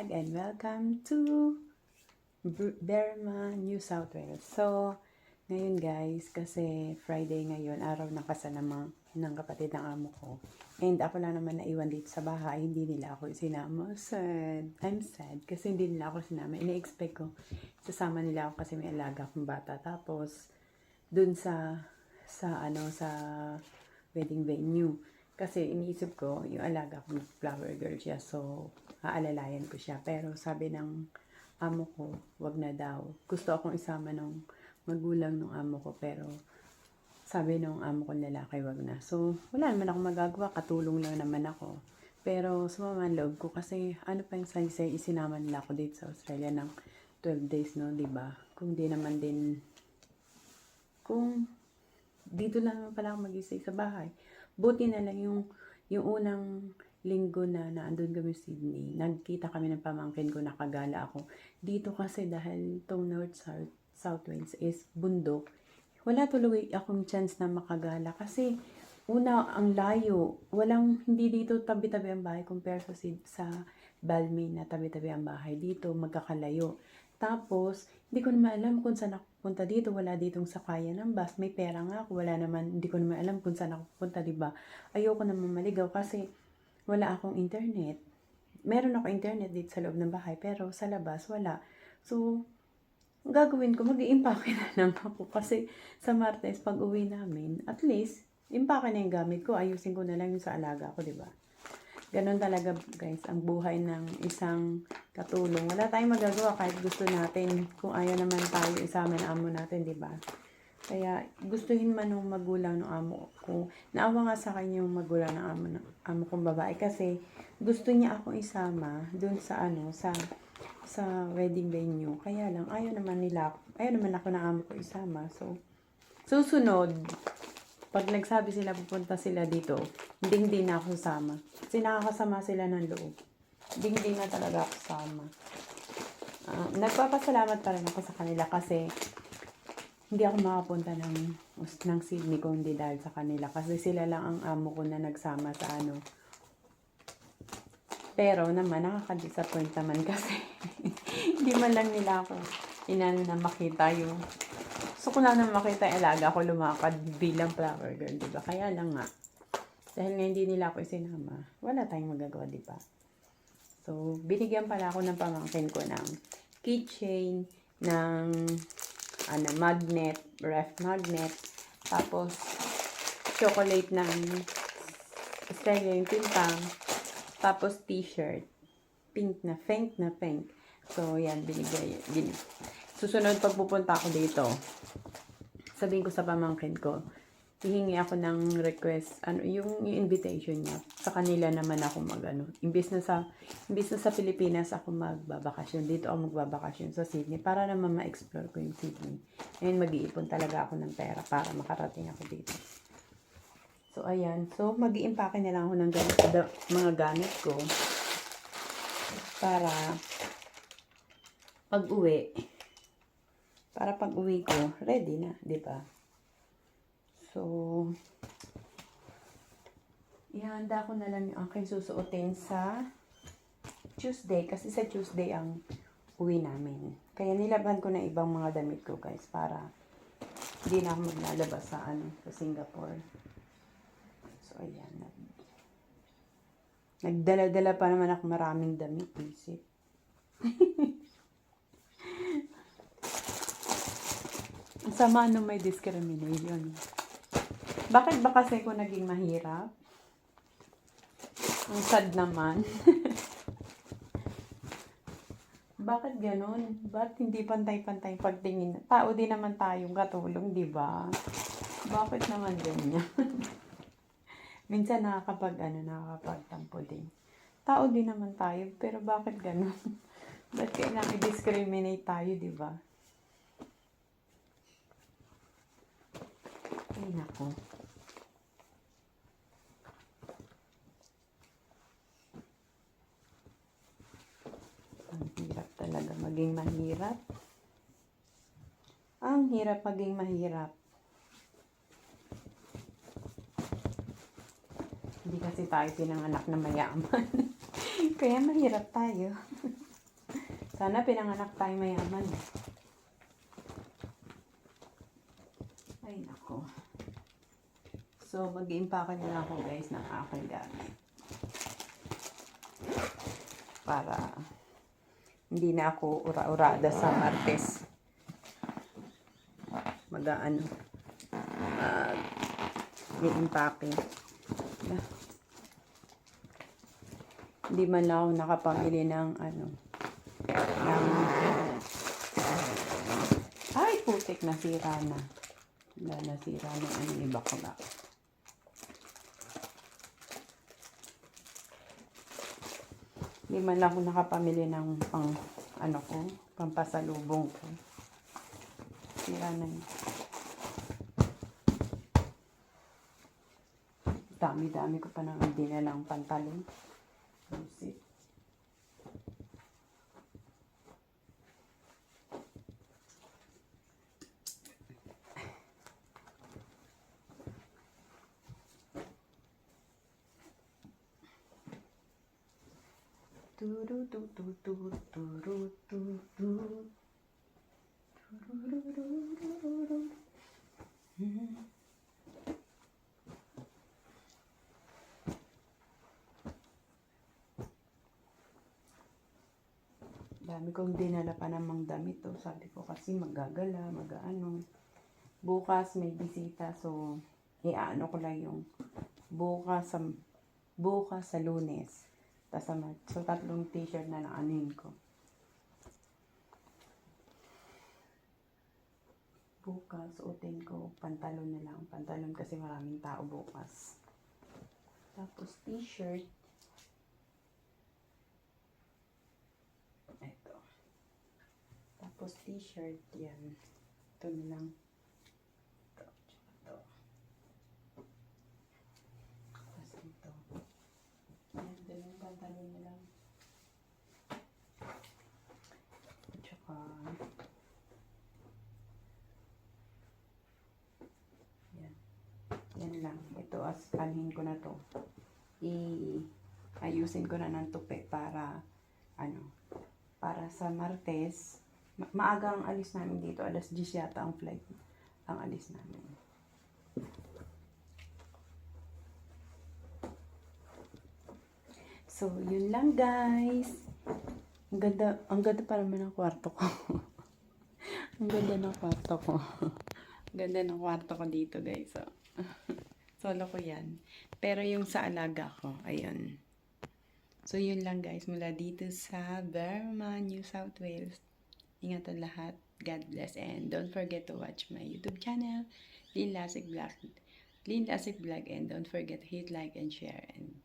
vlog and welcome to Berma, New South Wales. So, ngayon guys, kasi Friday ngayon, araw ng kasanama ng kapatid ng amo ko. And ako lang naman naiwan dito sa bahay, hindi nila ako sinama. Sad. I'm sad kasi hindi nila ako sinama. Ini-expect ko, sasama nila ako kasi may alaga akong bata. Tapos, dun sa, sa ano, sa wedding venue. Kasi iniisip ko, yung alaga ko, flower girl siya. So, aalalayan ko siya. Pero sabi ng amo ko, wag na daw. Gusto akong isama ng magulang ng amo ko. Pero sabi ng amo ko lalaki, wag na. So, wala naman ako magagawa. Katulong lang naman ako. Pero sumama ang loob ko kasi ano pa yung say isinama nila ako dito sa Australia ng 12 days, no? 'di ba Kung di naman din kung dito lang naman pala ako mag-stay sa bahay. Buti na lang yung, yung unang linggo na naandun kami sa Sydney, nagkita kami ng pamangkin ko, nakagala ako. Dito kasi dahil tong North South, South Wales is bundok, wala tuloy akong chance na makagala kasi una, ang layo. Walang, hindi dito tabi-tabi ang bahay compare sa, sa Balmain na tabi-tabi ang bahay. Dito, magkakalayo. Tapos, hindi ko naman alam kung saan ako punta dito. Wala ditong sakayan ng bus. May pera nga ako. Wala naman, hindi ko naman alam kung saan ako punta, di ba? Ayoko naman maligaw kasi wala akong internet. Meron ako internet dito sa loob ng bahay, pero sa labas, wala. So, gagawin ko, mag iimpake na lang ako. Kasi sa Martes, pag uwi namin, at least, impake na yung gamit ko. Ayusin ko na lang yung sa alaga ko, di ba? Ganon talaga, guys, ang buhay ng isang katulong. Wala tayong magagawa kahit gusto natin. Kung ayaw naman tayo isama ng amo natin, di ba? Kaya gustuhin man ng magulang ng amo ko. Naawa nga sa kanya yung magulang ng amo, ng amo kong babae kasi gusto niya akong isama dun sa ano, sa sa wedding venue. Kaya lang, ayaw naman nila, ayaw naman ako ng amo ko isama. So, susunod, pag nagsabi sila pupunta sila dito, hindi hindi na ako sama. Kasi nakakasama sila ng loob. Hindi hindi na talaga ako sama. Ah, nagpapasalamat pa rin ako sa kanila kasi hindi ako makapunta ng, ng Sydney kung hindi dahil sa kanila. Kasi sila lang ang amo ko na nagsama sa ano. Pero naman, nakaka-disappoint naman kasi hindi man lang nila ako inano na makita yung So, kung lang naman makita yung alaga ko lumakad bilang flower girl, di ba? Kaya lang nga. Dahil nga hindi nila ako isinama, wala tayong magagawa, di ba? So, binigyan pala ako ng pamangkin ko ng keychain, ng ano, magnet, ref magnet, tapos chocolate ng Estrella yung tintang, tapos t-shirt, pink na, pink na pink. So, yan, binigay, bin, Susunod pag pupunta ako dito, sabihin ko sa pamangkin ko, hihingi ako ng request, ano, yung, yung invitation niya. Sa kanila naman ako mag, ano, imbis na sa, imbis na sa Pilipinas ako magbabakasyon, dito ako magbabakasyon sa Sydney para naman ma-explore ko yung Sydney. Ngayon mag-iipon talaga ako ng pera para makarating ako dito. So, ayan. So, mag iimpake na lang ako ng gamit, da- mga gamit ko para pag uwi, para pag uwi ko, ready na, di ba? So, ihanda ko na lang yung aking susuotin sa Tuesday, kasi sa Tuesday ang uwi namin. Kaya nilaban ko na ibang mga damit ko, guys, para hindi na ako maglalabas sa, ano, sa Singapore. So, ayan. Nag- Nagdala-dala pa naman ako maraming damit, isip. Ang sama nung may discrimination. Bakit ba kasi ko naging mahirap? Ang sad naman. Bakit ganun? Bakit hindi pantay-pantay pagtingin? Tao din naman tayong katulong, di ba? Bakit naman ganyan? Minsan nakakapag, ano, nakakapagtampo din. Tao din naman tayo, pero bakit ganun? Ba't kailangan i-discriminate tayo, di ba? Ay, nako. Ang hirap talaga maging mahirap. Ang hirap maging mahirap. Hindi kasi tayo pinanganak na mayaman. Kaya mahirap tayo. Sana pinanganak tayo mayaman. Ay, nako. So, mag-iimpaka na ako guys ng aking gamit. Para hindi na ako ura-urada sa Martes. Mag-ano. Mag i-impake. Ah. Hindi man lang ako nakapamili ng ano. Ng, ay, putik, nasira na. Wala, nasira na ano iba ko ba. Hindi man lang ako nakapamili ng pang, ano ko, pampasalubong ko. Sira na. Dami-dami ko pa nang dinalang pantalon. Dami kong dinala pa namang damit to. Sabi ko kasi magagala, mag-ano. Bukas may bisita so iaano ko lang yung bukas sa bukas sa lunes. Tas sa Mar- so tatlong t-shirt na naanin ko. Bukas, suotin ko pantalon na lang. Pantalon kasi maraming tao bukas. Tapos t-shirt. Ito. Tapos t-shirt yan. Ito na lang. Ito. Tsaka ito. Tapos ito. Yan, dalawang pantalon na lang. Tsaka yan. Yan lang. Ito, as kanhin ko na to. I ayusin ko na ng tupi para ano, para sa Martes, ma- maaga ang alis namin dito. Alas 10 yata ang flight ang alis namin. So, yun lang guys. Ang ganda, ang ganda pa naman ng kwarto ko. ang ganda ng kwarto ko. ang ganda ng kwarto ko dito guys. So, solo ko yan. Pero yung sa alaga ko, ayun. So, yun lang guys. Mula dito sa Vermont, New South Wales. Ingatan lahat. God bless. And don't forget to watch my YouTube channel, Lin Lasik Vlog. Lin Lasik Vlog. And don't forget to hit like and share. And